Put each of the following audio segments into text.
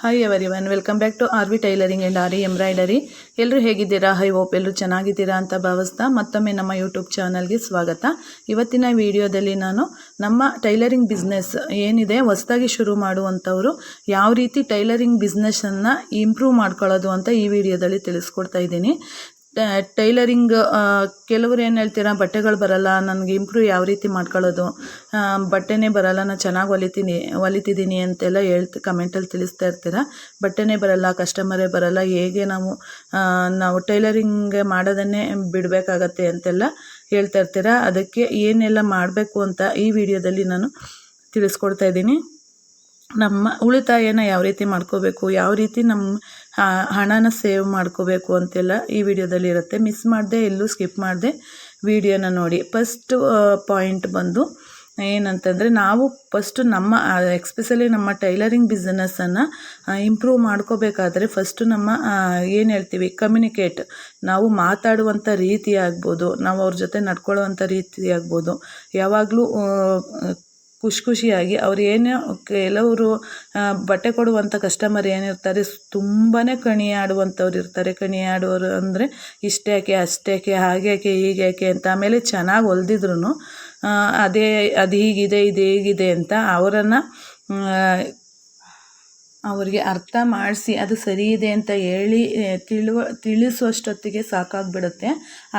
Hi everyone welcome back to R V tailoring and R E embroidery ಎಲ್ಲರೂ ಹೇಗಿದ್ದೀರಾ? High hope ಎಲ್ಲರೂ ಚೆನ್ನಾಗಿದ್ದೀರಾ ಅಂತ ಭಾವಿಸ್ತಾ ಮತ್ತೊಮ್ಮೆ ನಮ್ಮ ಯೂಟ್ಯೂಬ್ ಚಾನಲ್ಗೆ ಸ್ವಾಗತ. ಇವತ್ತಿನ ವಿಡಿಯೋದಲ್ಲಿ ನಾನು ನಮ್ಮ ಟೈಲರಿಂಗ್ ಬಿಸ್ನೆಸ್ ಏನಿದೆ, ಹೊಸದಾಗಿ ಶುರು ಮಾಡುವಂಥವರು ಯಾವ ರೀತಿ ಟೈಲರಿಂಗ್ ಬಿಸ್ನೆಸ್ಸನ್ನು ಇಂಪ್ರೂವ್ ಮಾಡ್ಕೊಳ್ಳೋದು ಅಂತ ಈ ವಿಡಿಯೋದಲ್ಲಿ ತಿಳಿಸ್ಕೊಡ್ತಾ ಇದ್ದೀನಿ. ಟೈಲರಿಂಗ್ ಕೆಲವ್ರು ಏನು ಹೇಳ್ತೀರಾ, ಬಟ್ಟೆಗಳು ಬರಲ್ಲ, ನನಗೆ ಇಂಪ್ರೂವ್ ಯಾವ ರೀತಿ ಮಾಡ್ಕೊಳ್ಳೋದು ಬಟ್ಟೆನೇ ಬರಲ್ಲ, ನಾನು ಚೆನ್ನಾಗಿ ಹೊಲಿತೀನಿ, ಹೊಲಿತಿದ್ದೀನಿ ಅಂತೆಲ್ಲ ಹೇಳ್ತ ಕಮೆಂಟಲ್ಲಿ ತಿಳಿಸ್ತಾ ಇರ್ತೀರಾ? ಬಟ್ಟೆನೇ ಬರಲ್ಲ ಕಸ್ಟಮರೇ ಬರಲ್ಲ, ಹೇಗೆ ನಾವು ನಾವು ಟೈಲರಿಂಗ್ ಮಾಡೋದನ್ನೇ ಬಿಡಬೇಕಾಗತ್ತೆ ಅಂತೆಲ್ಲ ಹೇಳ್ತಾ ಇರ್ತೀರಾ? ಅದಕ್ಕೆ ಏನೆಲ್ಲ ಮಾಡಬೇಕು ಅಂತ ಈ ವಿಡಿಯೋದಲ್ಲಿ ನಾನು ತಿಳಿಸ್ಕೊಡ್ತಾ ಇದ್ದೀನಿ. ನಮ್ಮ ಉಳಿತಾಯನ ಯಾವ ರೀತಿ ಮಾಡ್ಕೋಬೇಕು, ಯಾವ ರೀತಿ ನಮ್ಮ ಹಣನ ಸೇವ್ ಮಾಡ್ಕೋಬೇಕು ಅಂತೆಲ್ಲ ಈ ವಿಡಿಯೋದಲ್ಲಿ ಇರುತ್ತೆ. ಮಿಸ್ ಮಾಡದೆ, ಎಲ್ಲೂ ಸ್ಕಿಪ್ ಮಾಡದೆ. ವಿಡಿಯೋನ ನೋಡಿ. ಫಸ್ಟ್ ಪಾಯಿಂಟ್ ಬಂದು ಏನಂತಂದರೆ ನಾವು ಫಸ್ಟು ನಮ್ಮ ಎಕ್ಸ್ಪೆಷಲಿ ನಮ್ಮ ಟೈಲರಿಂಗ್ ಬಿಸ್ನೆಸ್ಸನ್ನು ಇಂಪ್ರೂವ್ ಮಾಡ್ಕೋಬೇಕಾದ್ರೆ ಫಸ್ಟು ನಮ್ಮ ಏನು ಹೇಳ್ತೀವಿ? ಕಮ್ಯುನಿಕೇಟ್ ನಾವು ಮಾತಾಡುವಂಥ ರೀತಿ ಆಗ್ಬೋದು. ನಾವು ಅವ್ರ ಜೊತೆ ನಡ್ಕೊಳ್ಳುವಂಥ ರೀತಿ ಆಗ್ಬೋದು. ಯಾವಾಗಲೂ ಖುಷಿ ಖುಷಿಯಾಗಿ ಅವ್ರು ಏನು ಕೆಲವರು ಬಟ್ಟೆ ಕೊಡುವಂಥ ಕಸ್ಟಮರ್ ಏನಿರ್ತಾರೆ ತುಂಬಾ ಕಣಿಯಾಡುವಂಥವ್ರು ಇರ್ತಾರೆ. ಕಣಿಯಾಡುವರು ಅಂದರೆ ಇಷ್ಟೇಕೆ ಅಷ್ಟೇಕೆ ಹಾಗೆ ಯಾಕೆ, ಹೀಗೆ ಯಾಕೆ ಅಂತ ಆಮೇಲೆ ಚೆನ್ನಾಗಿ ಹೊಲ್ದಿದ್ರು ಅದೇ, ಅದು ಹೀಗಿದೆ, ಇದು ಹೀಗಿದೆ ಅಂತ ಅವರನ್ನು ಅವರಿಗೆ ಅರ್ಥ ಮಾಡಿಸಿ ಅದು ಸರಿ ಇದೆ ಅಂತ ಹೇಳಿ ತಿಳುವ ತಿಳಿಸುವಷ್ಟೊತ್ತಿಗೆ ಸಾಕಾಗ್ಬಿಡುತ್ತೆ.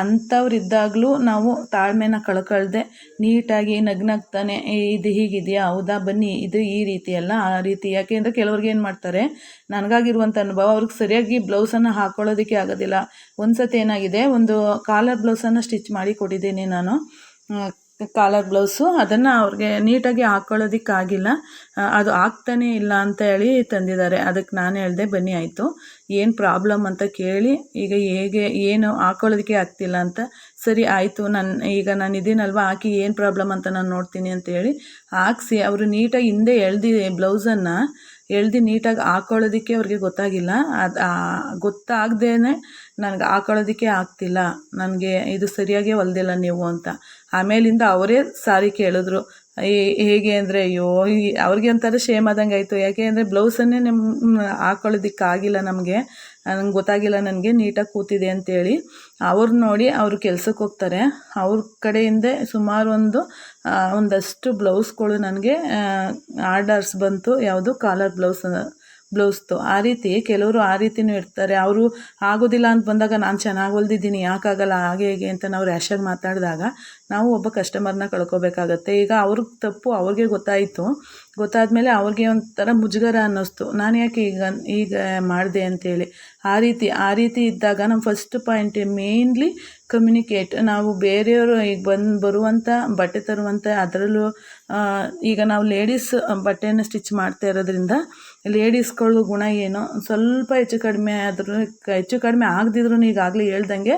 ಅಂಥವ್ರಿದ್ದಾಗಲೂ ನಾವು ತಾಳ್ಮೆನ ಕಳ್ಕೊಳ್ದೆ ನೀಟಾಗಿ ನಗ್ನಗ್ತಾನೆ "ಏ, ಇದು ಹೀಗಿದೆಯಾ? ಹೌದಾ? ಬನ್ನಿ ಇದು ಈ ರೀತಿ ಅಲ್ಲ ಆ ರೀತಿ. ಯಾಕೆ ಅಂದರೆ ಕೆಲವ್ರಿಗೆ ಏನು ಮಾಡ್ತಾರೆ ನನಗಾಗಿರುವಂಥ ಅನುಭವ ಅವ್ರಿಗೆ ಸರಿಯಾಗಿ ಬ್ಲೌಸನ್ನು ಹಾಕ್ಕೊಳ್ಳೋದಕ್ಕೆ ಆಗೋದಿಲ್ಲ. ಒಂದು ಸತಿ ಏನಾಗಿದೆ ಒಂದು ಕಾಲರ್ ಬ್ಲೌಸನ್ನು ಸ್ಟಿಚ್ ಮಾಡಿ ಕೊಟ್ಟಿದ್ದೀನಿ ನಾನು. ಕಾಲರ್ ಬ್ಲೌಸು, ಅದನ್ನು ಅವ್ರಿಗೆ ನೀಟಾಗಿ ಹಾಕ್ಕೊಳ್ಳೋದಕ್ಕಾಗಿಲ್ಲ ಅದು ಆಗ್ತಾನೇ ಇಲ್ಲ ಅಂತ ಹೇಳಿ ತಂದಿದ್ದಾರೆ. ಅದಕ್ಕೆ ನಾನು ಹೇಳಿದೆ, ಬನ್ನಿ ಆಯಿತು. ಏನು ಪ್ರಾಬ್ಲಮ್ ಅಂತ ಕೇಳಿ, ಈಗ ಹೇಗೆ, ಏನು ಹಾಕ್ಕೊಳ್ಳೋದಕ್ಕೆ ಆಗ್ತಿಲ್ಲ ಅಂತ. ಸರಿ ಆಯಿತು, ನಾನು, ಈಗ ನಾನು ಇದೀನಲ್ವ? ಹಾಕಿ ಏನು ಪ್ರಾಬ್ಲಮ್ ಅಂತ ನಾನು ನೋಡ್ತೀನಿ ಅಂತ ಹೇಳಿ ಹಾಕ್ಸಿ, ಅವರು ನೀಟಾಗಿ ಹಿಂದೆ ಎಳ್ದು ಬ್ಲೌಸನ್ನು ಎಳ್ದು ನೀಟಾಗಿ ಹಾಕ್ಕೊಳ್ಳೋದಕ್ಕೆ ಅವ್ರಿಗೆ ಗೊತ್ತಾಗಿಲ್ಲ. ಅದು ಗೊತ್ತಾಗ್ದೇ ನನಗೆ ಹಾಕೊಳ್ಳೋದಿಕ್ಕೆ ಆಗ್ತಿಲ್ಲ. ನನಗೆ ಇದು ಸರಿಯಾಗೇ ಹೊಲ್ದಿಲ್ಲ ನೀವು ಅಂತ. ಆಮೇಲಿಂದ ಅವರೇ ಸಾರಿ ಕೇಳಿದ್ರು. ಹೇಗೆ ಅಂದರೆ, ಅಯ್ಯೋ ಅವ್ರಿಗೆ ಒಂಥರ ಶೇಮ್ ಆದಂಗೆ ಆಯಿತು. ಯಾಕೆ ಅಂದರೆ ಬ್ಲೌಸನ್ನೇ ನಿಮ್ಮ ಹಾಕೊಳ್ಳೋದಿಕ್ಕೆ ಆಗಿಲ್ಲ ನಮಗೆ. ನಂಗೆ ಗೊತ್ತಾಗಿಲ್ಲ, ನನಗೆ ನೀಟಾಗಿ ಕೂತಿದೆ ಅಂತೇಳಿ ಅವ್ರು ನೋಡಿ ಅವರು ಕೆಲ್ಸಕ್ಕೆ ಹೋಗ್ತಾರೆ. ಅವ್ರ ಕಡೆಯಿಂದ ಸುಮಾರು ಒಂದು ಒಂದಷ್ಟು ಬ್ಲೌಸ್ಗಳು ನನಗೆ ಆರ್ಡರ್ಸ್ ಬಂತು. ಯಾವುದು ಕಾಲರ್ ಬ್ಲೌಸ್ ಬ್ಲೌಸ್ದು ಆ ರೀತಿ ಕೆಲವರು ಆ ರೀತಿನೂ ಇರ್ತಾರೆ ಅವರು ಆಗೋದಿಲ್ಲ ಅಂತ ಬಂದಾಗ ನಾನು ಚೆನ್ನಾಗಿ ಹೊಲ್ದಿದ್ದೀನಿ, ಯಾಕಾಗಲ್ಲ, ಹಾಗೆ ಹೇಗೆ ಅಂತ ನಾವು ರ್ಯಾಶಾಗಿ ಮಾತಾಡಿದಾಗ ನಾವು ಒಬ್ಬ ಕಸ್ಟಮರ್ನ ಕಳ್ಕೊಬೇಕಾಗತ್ತೆ. ಈಗ ಅವ್ರಿಗೆ ತಪ್ಪು ಅವ್ರಿಗೆ ಗೊತ್ತಾಯಿತು. ಗೊತ್ತಾದಮೇಲೆ ಅವ್ರಿಗೆ ಒಂಥರ ಮುಜುಗರ ಅನ್ನಿಸ್ತು. ನಾನು ಯಾಕೆ ಈಗ ಈಗ ಮಾಡಿದೆ ಅಂತೇಳಿ. ಆ ರೀತಿ ಆ ರೀತಿ ಇದ್ದಾಗ ನಮ್ಮ ಫಸ್ಟ್ ಪಾಯಿಂಟ್ ಮೇನ್ಲಿ ಕಮ್ಯುನಿಕೇಟ್ ನಾವು ಬೇರೆಯವರು ಈಗ ಬಂದು ಬರುವಂಥ ಬಟ್ಟೆ ತರುವಂಥ ಅದರಲ್ಲೂ ಈಗ ನಾವು ಲೇಡೀಸ್ ಬಟ್ಟೆನ ಸ್ಟಿಚ್ ಮಾಡ್ತಾ ಇರೋದ್ರಿಂದ ಲೇಡೀಸ್ಗಳು ಗುಣ ಏನು? ಸ್ವಲ್ಪ ಹೆಚ್ಚು ಕಡಿಮೆ ಆದರೂ, ಹೆಚ್ಚು ಕಡಿಮೆ ಆಗದಿದ್ರೂ ಈಗಾಗಲೇ ಹೇಳ್ದಂಗೆ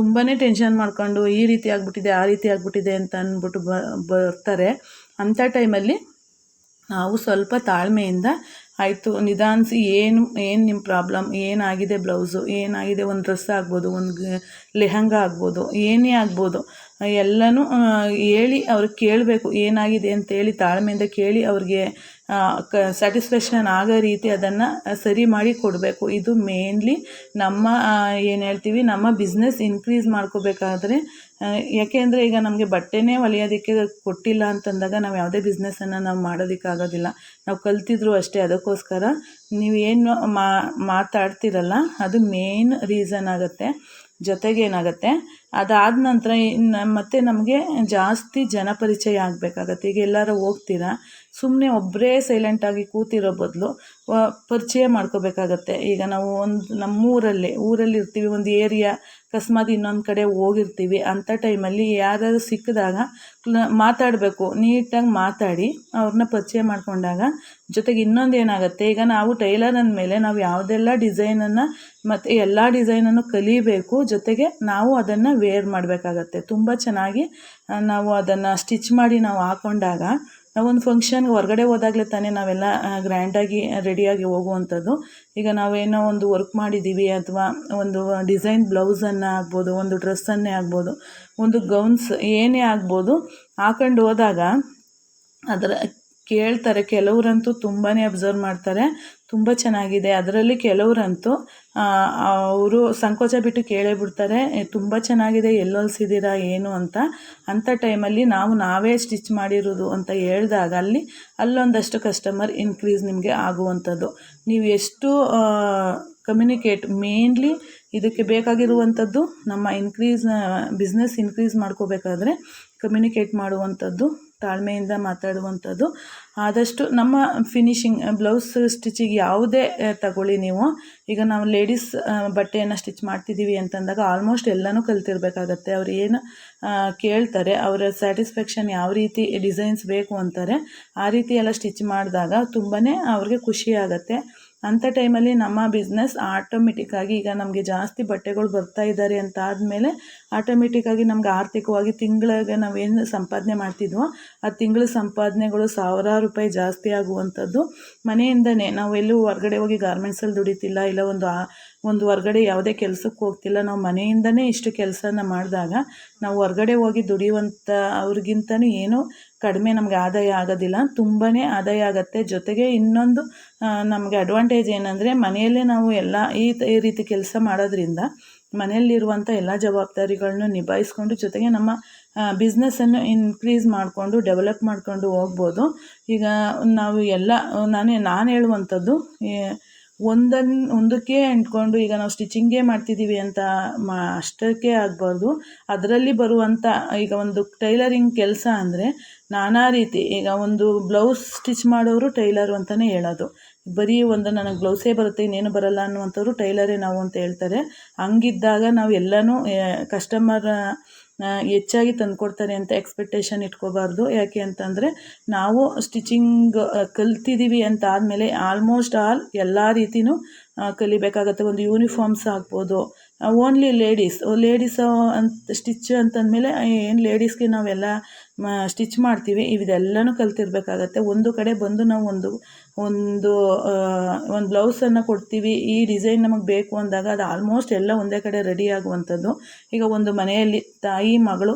ತುಂಬಾ ಟೆನ್ಷನ್ ಮಾಡ್ಕೊಂಡು ಈ ರೀತಿ ಆಗಿಬಿಟ್ಟಿದೆ, ಆ ರೀತಿ ಆಗಿಬಿಟ್ಟಿದೆ ಅಂತ ಅಂದ್ಬಿಟ್ಟು ಬರ್ತಾರೆ. ಅಂಥ ಟೈಮಲ್ಲಿ ನಾವು ಸ್ವಲ್ಪ ತಾಳ್ಮೆಯಿಂದ ಆಯಿತು, ನಿಧಾನಿಸಿ ಏನು ಏನು ನಿಮ್ಮ ಪ್ರಾಬ್ಲಮ್ ಏನಾಗಿದೆ ಬ್ಲೌಸು ಏನಾಗಿದೆ ಒಂದು ಡ್ರೆಸ್ ಆಗ್ಬೋದು, ಒಂದು ಲೆಹಂಗ ಆಗ್ಬೋದು, ಏನೇ ಆಗ್ಬೋದು. ಎಲ್ಲನೂ ಹೇಳಿ ಅವ್ರಿಗೆ ಕೇಳಬೇಕು ಏನಾಗಿದೆ ಅಂತೇಳಿ ತಾಳ್ಮೆಯಿಂದ ಕೇಳಿ ಅವ್ರಿಗೆ ಕ ಸ್ಯಾಟಿಸ್ಫ್ಯಾಕ್ಷನ್ ಆಗೋ ರೀತಿ ಅದನ್ನು ಸರಿ ಮಾಡಿ ಕೊಡಬೇಕು. ಇದು ಮೇನ್ಲಿ ನಮ್ಮ ಏನು ಹೇಳ್ತೀವಿ, ನಮ್ಮ ಬಿಸ್ನೆಸ್ ಇನ್ಕ್ರೀಸ್ ಮಾಡ್ಕೋಬೇಕಾದ್ರೆ ಯಾಕೆಂದರೆ ಈಗ ನಮಗೆ ಬಟ್ಟೆನೇ ಹೊಲಿಯೋದಕ್ಕೆ ಕೊಟ್ಟಿಲ್ಲ ಅಂತಂದಾಗ ನಾವು ಯಾವುದೇ ಬಿಸ್ನೆಸ್ಸನ್ನು ನಾವು ಮಾಡೋದಕ್ಕಾಗೋದಿಲ್ಲ ನಾವು ಕಲ್ತಿದ್ರು ಅಷ್ಟೇ ಅದಕ್ಕೋಸ್ಕರ. ನೀವೇನು ಮಾತಾಡ್ತಿರಲ್ಲ, ಅದು ಮೇನ್ ರೀಸನ್ ಆಗುತ್ತೆ. ಜೊತೆಗೆ ಏನಾಗುತ್ತೆ? ಅದಾದ ನಂತರ ಇನ್ನು ಮತ್ತೆ ನಮಗೆ ಜಾಸ್ತಿ ಜನಪರಿಚಯ ಆಗಬೇಕಾಗತ್ತೆ. ಈಗ ಎಲ್ಲರೂ ಹೋಗ್ತೀರಾ? ಸುಮ್ಮನೆ ಒಬ್ಬರೇ ಸೈಲೆಂಟಾಗಿ ಕೂತಿರೋ ಬದಲು ಪರಿಚಯ ಮಾಡ್ಕೋಬೇಕಾಗತ್ತೆ. ಈಗ ನಾವು ಒಂದು, ನಮ್ಮೂರಲ್ಲಿ, ಊರಲ್ಲಿ ಇರ್ತೀವಿ, ಒಂದು ಏರಿಯಾ ಅಕಸ್ಮಾತ್ ಇನ್ನೊಂದು ಕಡೆ ಹೋಗಿರ್ತೀವಿ ಅಂಥ ಟೈಮಲ್ಲಿ ಯಾರಾದ್ರು ಸಿಕ್ಕಿದಾಗ ಮಾತಾಡಬೇಕು. ನೀಟಾಗಿ ಮಾತಾಡಿ ಅವ್ರನ್ನ ಪರಿಚಯ ಮಾಡಿಕೊಂಡಾಗ ಜೊತೆಗೆ ಇನ್ನೊಂದು ಏನಾಗುತ್ತೆ, ಈಗ ನಾವು ಟೈಲರ್ ಅಂದಮೇಲೆ ನಾವು ಯಾವುದೆಲ್ಲ ಡಿಸೈನನ್ನು ಮತ್ತು ಎಲ್ಲ ಡಿಸೈನನ್ನು ಕಲಿಬೇಕು ಜೊತೆಗೆ ನಾವು ಅದನ್ನು ವೇರ್ ಮಾಡಬೇಕಾಗತ್ತೆ. ತುಂಬ ಚೆನ್ನಾಗಿ ನಾವು ಅದನ್ನು ಸ್ಟಿಚ್ ಮಾಡಿ ನಾವು ಹಾಕೊಂಡಾಗ ನಾವೊಂದು ಫಂಕ್ಷನ್ಗೆ ಹೊರಗಡೆ ಹೋದಾಗಲೇ ತಾನೇ ನಾವೆಲ್ಲ ಗ್ರ್ಯಾಂಡಾಗಿ ರೆಡಿಯಾಗಿ ಹೋಗುವಂಥದ್ದು. ಈಗ ನಾವೇನೋ ಒಂದು ವರ್ಕ್ ಮಾಡಿದ್ದೀವಿ ಅಥವಾ ಒಂದು ಡಿಸೈನ್ ಬ್ಲೌಸನ್ನು ಆಗ್ಬೋದು, ಒಂದು ಡ್ರೆಸ್ಸನ್ನೇ ಆಗ್ಬೋದು, ಒಂದು ಗೌನ್ಸ್ ಏನೇ ಆಗ್ಬೋದು, ಹಾಕೊಂಡು ಹೋದಾಗ ಅದರ ಕೇಳ್ತಾರೆ. ಕೆಲವರಂತೂ ತುಂಬಾ ಅಬ್ಸರ್ವ್ ಮಾಡ್ತಾರೆ. ತುಂಬ ಚೆನ್ನಾಗಿದೆ. ಅದರಲ್ಲಿ ಕೆಲವರಂತೂ ಅವರು ಸಂಕೋಚ ಬಿಟ್ಟು ಕೇಳೇ ಬಿಡ್ತಾರೆ. ತುಂಬ ಚೆನ್ನಾಗಿದೆ. ಎಲ್ಲೊಲ್ಸಿದ್ದೀರಾ, ಏನು ಅಂತ. ಅಂಥ ಟೈಮಲ್ಲಿ ನಾವು ನಾವೇ ಸ್ಟಿಚ್ ಮಾಡಿರೋದು ಅಂತ ಹೇಳಿದಾಗ ಅಲ್ಲಿ, ಅಲ್ಲೊಂದಷ್ಟು ಕಸ್ಟಮರ್ ಇನ್ಕ್ರೀಸ್ ನಿಮಗೆ ಆಗುವಂಥದ್ದು. ನೀವು ಎಷ್ಟು ಕಮ್ಯುನಿಕೇಟ್ ಮೇನ್ಲಿ ಇದಕ್ಕೆ ಬೇಕಾಗಿರುವಂಥದ್ದು, ನಮ್ಮ ಇನ್ಕ್ರೀಸ್ ಬಿಸ್ನೆಸ್ ಇನ್ಕ್ರೀಸ್ ಮಾಡ್ಕೋಬೇಕಾದ್ರೆ ಕಮ್ಯುನಿಕೇಟ್ ಮಾಡುವಂಥದ್ದು ತಾಳ್ಮೆಯಿಂದ ಮಾತಾಡುವಂಥದ್ದು. ಆದಷ್ಟು ನಮ್ಮ ಫಿನಿಶಿಂಗ್, ಬ್ಲೌಸ್ ಸ್ಟಿಚಿಗೆ ಯಾವುದೇ ತಗೊಳ್ಳಿ ನೀವು. ಈಗ ನಾವು ಲೇಡೀಸ್ ಬಟ್ಟೆಯನ್ನು ಸ್ಟಿಚ್ ಮಾಡ್ತಿದ್ದೀವಿ ಅಂತಂದಾಗ ಆಲ್ಮೋಸ್ಟ್ ಎಲ್ಲನೂ ಕಲ್ತಿರ್ಬೇಕಾಗತ್ತೆ. ಅವ್ರು ಏನು ಕೇಳ್ತಾರೆ. ಅವರ ಸ್ಯಾಟಿಸ್ಫ್ಯಾಕ್ಷನ್ ಯಾವ ರೀತಿ ಡಿಸೈನ್ಸ್ ಬೇಕು ಅಂತಾರೆ. ಆ ರೀತಿ ಎಲ್ಲ ಸ್ಟಿಚ್ ಮಾಡಿದಾಗ ತುಂಬಾ ಅವ್ರಿಗೆ ಖುಷಿ ಅಂಥ ಟೈಮಲ್ಲಿ ನಮ್ಮ ಬಿಸ್ನೆಸ್ ಆಟೋಮೆಟಿಕ್ಕಾಗಿ ಈಗ ನಮಗೆ ಜಾಸ್ತಿ ಬಟ್ಟೆಗಳು ಬರ್ತಾ ಇದ್ದಾರೆ ಅಂತ ಆದಮೇಲೆ ಆಟೋಮೆಟಿಕ್ಕಾಗಿ ನಮ್ಗೆ ಆರ್ಥಿಕವಾಗಿ ತಿಂಗಳಿಗೆ ನಾವೇನು ಸಂಪಾದನೆ ಮಾಡ್ತಿದ್ವೋ ಆ ತಿಂಗಳ ಸಂಪಾದನೆಗಳು ಸಾವಿರಾರು ರೂಪಾಯಿ ಜಾಸ್ತಿ ಆಗುವಂಥದ್ದು. ಮನೆಯಿಂದನೇ ನಾವು ಎಲ್ಲೂ ಹೊರಗಡೆ ಹೋಗಿ ಗಾರ್ಮೆಂಟ್ಸಲ್ಲಿ ದುಡಿತಿಲ್ಲ, ಇಲ್ಲ ಒಂದು ಒಂದು ಹೊರ್ಗಡೆ ಯಾವುದೇ ಕೆಲಸಕ್ಕೆ ಹೋಗ್ತಿಲ್ಲ, ನಾವು ಮನೆಯಿಂದನೇ ಇಷ್ಟು ಕೆಲಸನ ಮಾಡಿದಾಗ ನಾವು ಹೊರ್ಗಡೆ ಹೋಗಿ ದುಡಿಯುವಂಥ ಅವ್ರಿಗಿಂತನೂ ಏನೂ ಕಡಿಮೆ ನಮಗೆ ಆದಾಯ ಆಗೋದಿಲ್ಲ. ತುಂಬಾ ಆದಾಯ ಆಗುತ್ತೆ. ಜೊತೆಗೆ ಇನ್ನೊಂದು ನಮಗೆ ಅಡ್ವಾಂಟೇಜ್ ಏನಂದರೆ ಮನೆಯಲ್ಲೇ ನಾವು ಎಲ್ಲ ಈ ರೀತಿ ಕೆಲಸ ಮಾಡೋದ್ರಿಂದ ಮನೆಯಲ್ಲಿರುವಂಥ ಎಲ್ಲ ಜವಾಬ್ದಾರಿಗಳನ್ನೂ ನಿಭಾಯಿಸ್ಕೊಂಡು ಜೊತೆಗೆ ನಮ್ಮ ಬಿಸ್ನೆಸ್ಸನ್ನು ಇನ್ಕ್ರೀಸ್ ಮಾಡಿಕೊಂಡು ಡೆವಲಪ್ ಮಾಡಿಕೊಂಡು ಹೋಗ್ಬೋದು. ಈಗ ನಾವು ಎಲ್ಲ, ನಾನೇ, ನಾನು ಹೇಳುವಂಥದ್ದು ಒಂದನ್ನು ಒಂದಕ್ಕೆ ಅಂಟ್ಕೊಂಡು ಈಗ ನಾವು ಸ್ಟಿಚಿಂಗೇ ಮಾಡ್ತಿದ್ದೀವಿ ಅಂತ ಮಾ, ಅಷ್ಟಕ್ಕೆ ಆಗಬಾರ್ದು. ಅದರಲ್ಲಿ ಬರುವಂಥ ಈಗ ಒಂದು ಟೈಲರಿಂಗ್ ಕೆಲಸ ಅಂದರೆ ನಾನಾ ರೀತಿ ಈಗ ಒಂದು ಬ್ಲೌಸ್ ಸ್ಟಿಚ್ ಮಾಡೋರು ಟೈಲರು ಅಂತಲೇ ಹೇಳೋದು. ಬರೀ ಒಂದು ನನಗೆ ಬ್ಲೌಸೇ ಬರುತ್ತೆ, ಇನ್ನೇನು ಬರಲ್ಲ ಅನ್ನುವಂಥವ್ರು ಟೈಲರೇ ನಾವು ಅಂತ ಹೇಳ್ತಾರೆ. ಹಂಗಿದ್ದಾಗ ನಾವು ಎಲ್ಲನೂ ಕಸ್ಟಮರ್ ಹೆಚ್ಚಾಗಿ ತಂದುಕೊಡ್ತಾರೆ ಅಂತ ಎಕ್ಸ್ಪೆಕ್ಟೇಷನ್ ಇಟ್ಕೋಬಾರ್ದು. ಯಾಕೆ ಅಂತಂದರೆ ನಾವು ಸ್ಟಿಚಿಂಗ್ ಕಲ್ತಿದ್ದೀವಿ ಅಂತ ಆದಮೇಲೆ ಆಲ್ಮೋಸ್ಟ್ ಆಲ್ ಎಲ್ಲ ರೀತಿಯೂ ಕಲಿಬೇಕಾಗತ್ತೆ. ಒಂದು ಯೂನಿಫಾರ್ಮ್ಸ್ ಆಗ್ಬೋದು ಓನ್ಲಿ ಲೇಡೀಸ್ ಲೇಡೀಸ್ ಅಂತ ಸ್ಟಿಚ್ ಅಂತಂದಮೇಲೆ ಏನು ಲೇಡೀಸ್ಗೆ ನಾವೆಲ್ಲ ಸ್ಟಿಚ್ ಮಾಡ್ತೀವಿ ಇವೆಲ್ಲನೂ ಕಲ್ತಿರ್ಬೇಕಾಗತ್ತೆ. ಒಂದು ಕಡೆ ಬಂದು ನಾವು ಒಂದು ಒಂದು ಒಂದು ಬ್ಲೌಸನ್ನು ಕೊಡ್ತೀವಿ. ಈ ಡಿಸೈನ್ ನಮಗೆ ಬೇಕು ಅಂದಾಗ ಅದು ಆಲ್ಮೋಸ್ಟ್ ಎಲ್ಲ ಒಂದೇ ಕಡೆ ರೆಡಿ ಆಗುವಂಥದ್ದು. ಈಗ ಒಂದು ಮನೆಯಲ್ಲಿ ತಾಯಿ, ಮಗಳು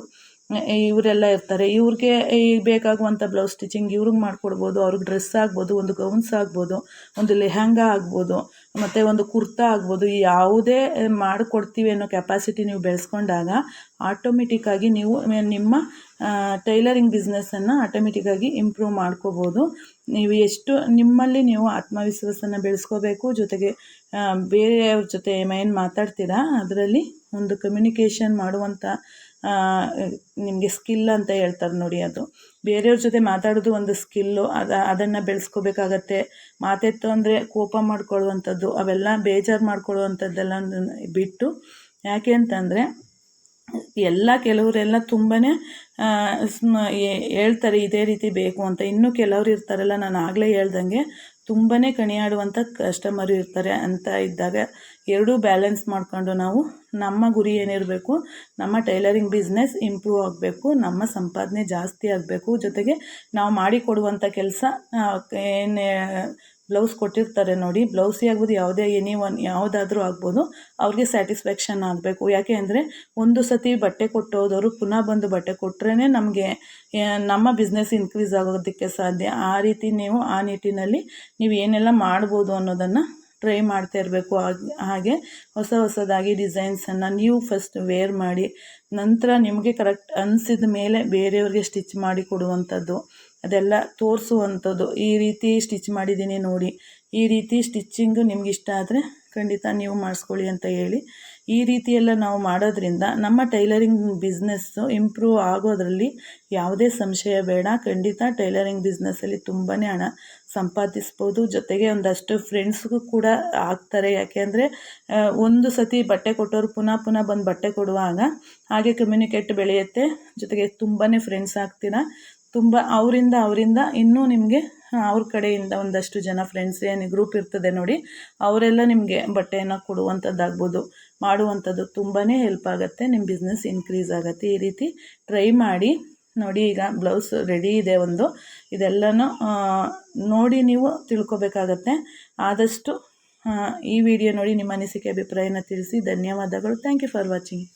ಇವರೆಲ್ಲ ಇರ್ತಾರೆ. ಇವ್ರಿಗೆ ಈ ಬೇಕಾಗುವಂಥ ಬ್ಲೌಸ್ ಸ್ಟಿಚಿಂಗ್ ಇವ್ರಿಗೆ ಮಾಡಿಕೊಡ್ಬೋದು, ಅವ್ರಿಗೆ ಡ್ರೆಸ್ ಆಗ್ಬೋದು, ಒಂದು ಗೌನ್ಸ್ ಆಗ್ಬೋದು, ಒಂದು ಲೆಹಂಗಾ ಆಗ್ಬೋದು, ಮತ್ತು ಒಂದು ಕುರ್ತಾ ಆಗ್ಬೋದು. ಯಾವುದೇ ಮಾಡಿಕೊಡ್ತೀವಿ ಅನ್ನೋ ಕೆಪಾಸಿಟಿ ನೀವು ಬೆಳೆಸ್ಕೊಂಡಾಗ ಆಟೋಮೆಟಿಕ್ಕಾಗಿ ನೀವು ನಿಮ್ಮ ಟೈಲರಿಂಗ್ ಬಿಸ್ನೆಸ್ಸನ್ನು ಆಟೋಮೆಟಿಕ್ಕಾಗಿ ಇಂಪ್ರೂವ್ ಮಾಡ್ಕೋಬೋದು. ನೀವು ಎಷ್ಟು ನಿಮ್ಮಲ್ಲಿ ನೀವು ಆತ್ಮವಿಶ್ವಾಸನ ಬೆಳೆಸ್ಕೋಬೇಕು, ಜೊತೆಗೆ ಬೇರೆಯವ್ರ ಜೊತೆ ಏನು ಮಾತಾಡ್ತೀರಾ, ಅದರಲ್ಲಿ ಒಂದು ಕಮ್ಯುನಿಕೇಷನ್ ಮಾಡುವಂಥ ನಿಮಗೆ ಸ್ಕಿಲ್ ಅಂತ ಹೇಳ್ತಾರೆ ನೋಡಿ ಅದು. ಬೇರೆಯವ್ರ ಜೊತೆ ಮಾತಾಡೋದು ಒಂದು ಸ್ಕಿಲ್ಲು, ಅದು, ಅದನ್ನು ಬೆಳೆಸ್ಕೋಬೇಕಾಗತ್ತೆ. ಮಾತೆತ್ತು ಅಂದರೆ ಕೋಪ ಮಾಡ್ಕೊಳ್ಳುವಂಥದ್ದು, ಅವೆಲ್ಲ ಬೇಜಾರು ಮಾಡ್ಕೊಳ್ಳುವಂಥದ್ದೆಲ್ಲ ಬಿಟ್ಟು, ಯಾಕೆ ಅಂತಂದರೆ ಎಲ್ಲ ಕೆಲವರೆಲ್ಲ ತುಂಬಾ ಹೇಳ್ತಾರೆ, ಇದೇ ರೀತಿ ಬೇಕು ಅಂತ. ಇನ್ನೂ ಕೆಲವರು ಇರ್ತಾರಲ್ಲ, ನಾನು ಆಗಲೇ ಹೇಳ್ದಂಗೆ ತುಂಬಾ ಕಣಿಯಾಡುವಂಥ ಕಸ್ಟಮರು ಇರ್ತಾರೆ ಅಂತ ಇದ್ದಾಗ ಎರಡೂ ಬ್ಯಾಲೆನ್ಸ್ ಮಾಡಿಕೊಂಡು ನಾವು ನಮ್ಮ ಗುರಿ ಏನಿರಬೇಕು, ನಮ್ಮ ಟೈಲರಿಂಗ್ ಬಿಸ್ನೆಸ್ ಇಂಪ್ರೂವ್ ಆಗಬೇಕು, ನಮ್ಮ ಸಂಪಾದನೆ ಜಾಸ್ತಿ ಆಗಬೇಕು. ಜೊತೆಗೆ ನಾವು ಮಾಡಿಕೊಡುವಂಥ ಕೆಲಸ ಏನೇ ಬ್ಲೌಸ್ ಕೊಟ್ಟಿರ್ತಾರೆ ನೋಡಿ. ಬ್ಲೌಸೇ ಆಗ್ಬೋದು, ಯಾವುದೇ ಎನಿ ಒನ್ ಯಾವುದಾದ್ರೂ ಆಗ್ಬೋದು. ಅವ್ರಿಗೆ ಸ್ಯಾಟಿಸ್ಫ್ಯಾಕ್ಷನ್ ಆಗಬೇಕು. ಯಾಕೆ ಅಂದರೆ ಒಂದು ಸತಿ ಬಟ್ಟೆ ಕೊಟ್ಟೋದವರು ಪುನಃ ಬಂದು ಬಟ್ಟೆ ಕೊಟ್ರೇ ನಮಗೆ ನಮ್ಮ ಬಿಸ್ನೆಸ್ ಇನ್ಕ್ರೀಸ್ ಆಗೋದಕ್ಕೆ ಸಾಧ್ಯ. ಆ ರೀತಿ ನೀವು ಆ ನಿಟ್ಟಿನಲ್ಲಿ ನೀವು ಏನೆಲ್ಲ ಮಾಡ್ಬೋದು ಅನ್ನೋದನ್ನು ಟ್ರೈ ಮಾಡ್ತಾ ಇರಬೇಕು ಹಾಗೆ ಹೊಸ ಹೊಸದಾಗಿ ಡಿಸೈನ್ಸನ್ನು ನೀವು ಫಸ್ಟ್ ವೇರ್ ಮಾಡಿ, ನಂತರ ನಿಮಗೆ ಕರೆಕ್ಟ್ ಅನಿಸಿದ ಮೇಲೆ ಬೇರೆಯವ್ರಿಗೆ ಸ್ಟಿಚ್ ಮಾಡಿ ಕೊಡುವಂಥದ್ದು. ಅದೆಲ್ಲ ತೋರಿಸುವಂಥದ್ದು. ಈ ರೀತಿ ಸ್ಟಿಚ್ ಮಾಡಿದ್ದೀನಿ ನೋಡಿ. ಈ ರೀತಿ ಸ್ಟಿಚ್ಚಿಂಗು ನಿಮ್ಗೆ ಇಷ್ಟ ಆದರೆ ಖಂಡಿತ ನೀವು ಮಾಡಿಸ್ಕೊಳ್ಳಿ ಅಂತ ಹೇಳಿ. ಈ ರೀತಿಯೆಲ್ಲ ನಾವು ಮಾಡೋದ್ರಿಂದ ನಮ್ಮ ಟೈಲರಿಂಗ್ ಬಿಸ್ನೆಸ್ಸು ಇಂಪ್ರೂವ್ ಆಗೋದರಲ್ಲಿ ಯಾವುದೇ ಸಂಶಯ ಬೇಡ. ಖಂಡಿತ ಟೈಲರಿಂಗ್ ಬಿಸ್ನೆಸ್ಸಲ್ಲಿ ತುಂಬಾ ಹಣ ಸಂಪಾದಿಸ್ಬೋದು. ಜೊತೆಗೆ ಒಂದಷ್ಟು ಫ್ರೆಂಡ್ಸ್ಗೂ ಕೂಡ ಆಗ್ತಾರೆ. ಯಾಕೆಂದರೆ ಒಂದು ಸತಿ ಬಟ್ಟೆ ಕೊಟ್ಟವರು ಪುನಃ ಪುನಃ ಬಂದು ಬಟ್ಟೆ ಕೊಡುವಾಗ ಹಾಗೆ ಕಮ್ಯುನಿಕೇಟ್ ಬೆಳೆಯುತ್ತೆ. ಜೊತೆಗೆ ತುಂಬಾ ಫ್ರೆಂಡ್ಸ್ ಆಗ್ತೀರಾ? ತುಂಬ ಅವರಿಂದ ಅವರಿಂದ ಇನ್ನೂ ನಿಮಗೆ ಅವ್ರ ಕಡೆಯಿಂದ ಒಂದಷ್ಟು ಜನ ಫ್ರೆಂಡ್ಸ್ ಏನು ಗ್ರೂಪ್ ಇರ್ತದೆ ನೋಡಿ, ಅವರೆಲ್ಲ ನಿಮಗೆ ಬಟ್ಟೆಯನ್ನು ಕೊಡುವಂಥದ್ದಾಗ್ಬೋದು. ಮಾಡುವಂಥದ್ದು ತುಂಬಾ ಹೆಲ್ಪ್ ಆಗುತ್ತೆ ನಿಮ್ಮ ಬಿಸ್ನೆಸ್ ಇನ್ಕ್ರೀಸ್ ಆಗುತ್ತೆ. ಈ ರೀತಿ ಟ್ರೈ ಮಾಡಿ, ನೋಡಿ ಈಗ ಬ್ಲೌಸ್ ರೆಡಿ ಇದೆ ಒಂದು. ಇದೆಲ್ಲನೂ ನೋಡಿ ನೀವು ತಿಳ್ಕೊಬೇಕಾಗತ್ತೆ. ಆದಷ್ಟು ಈ ವಿಡಿಯೋ ನೋಡಿ ನಿಮ್ಮ ಅನಿಸಿಕೆ, ಅಭಿಪ್ರಾಯನ ತಿಳಿಸಿ. ಧನ್ಯವಾದಗಳು. Thank you for watching